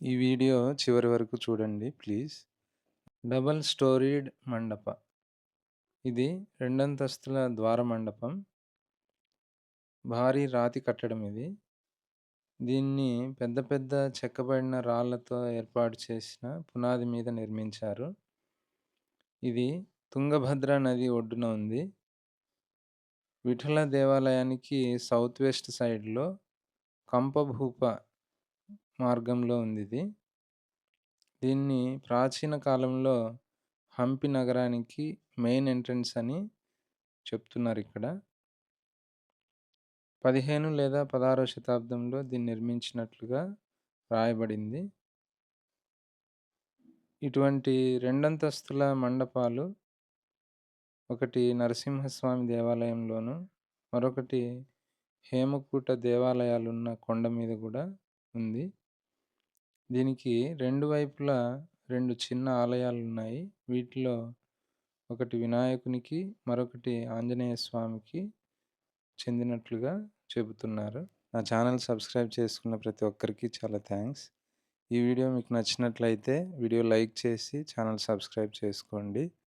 ఈ వీడియో చివరి వరకు చూడండి ప్లీజ్. Double storeyed మండప. ఇది రెండంతస్తుల ద్వార మండపం. భారీ రాతి కట్టడం ఇది. దీన్ని పెద్ద పెద్ద చెక్కబడిన రాళ్ళతో ఏర్పాటు చేసిన పునాది మీద నిర్మించారు. ఇది తుంగభద్ర నది ఒడ్డున ఉంది. విఠల దేవాలయానికి సౌత్ వెస్ట్ సైడ్‌లో కంపభూప మార్గంలో ఉందిది. దీన్ని ప్రాచీన కాలంలో హంపి నగరానికి మెయిన్ ఎంట్రన్స్ అని చెప్తున్నారిక్కడ. 15 లేదా 16వ శతాబ్దంలో దీన్ని నిర్మించినట్లుగా రాయబడింది. ఇటువంటి రెండంతస్తుల మండపాలు ఒకటి నరసింహస్వామి దేవాలయంలోను, మరొకటి హేమకూట దేవాలయాలున్న కొండ మీద గూడా ఉంది. దీనికి రెండు వైపులా 2 చిన్న ఆలయాలున్నాయి. వీటిలో ఒకటి వినాయకునికి, మరొకటి ఆంజనేయ స్వామికి చెందినట్లుగా చెబుతున్నారు. నా ఛానల్ సబ్స్క్రైబ్ చేసుకున్న ప్రతి ఒక్కరికి చాలా థాంక్స్. ఈ వీడియో మీకు నచ్చినట్లయితే వీడియో లైక్ చేసి ఛానల్ సబ్స్క్రైబ్ చేసుకోండి.